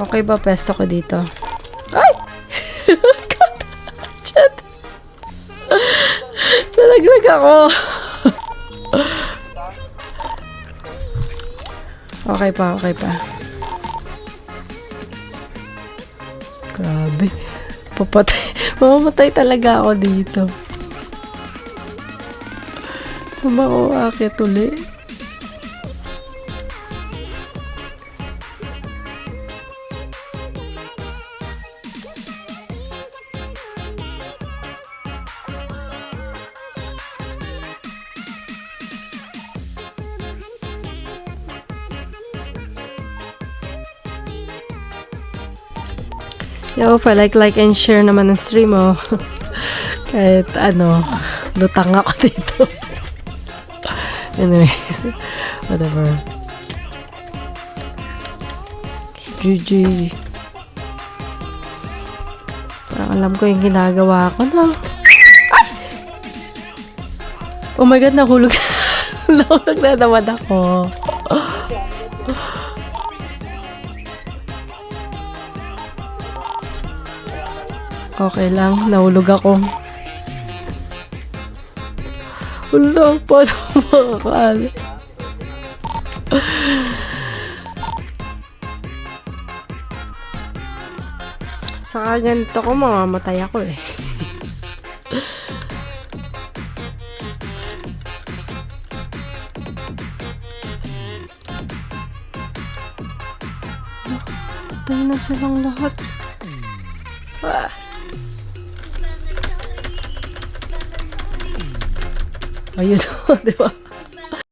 Okay ba pesto ko dito? Ay! Shit! Nalaglag ako. okay pa, okay pa. Grabe. Papatay. Mamamatay talaga ako dito. Saan ba ako akit uli? Yo, like, like, and share naman ng stream, oh. Kahit, ano, lutang ako dito. Anyways, whatever. GG. Parang alam ko yung ginagawa ko, no? Ay! Oh my God, nahulog. nahulog na naman ako. Okay lang, nahulog ako. Wala pa tumakal. Saka ganito ko, mamamatay ako eh. Tayo na silang lahat. まあ、湯道では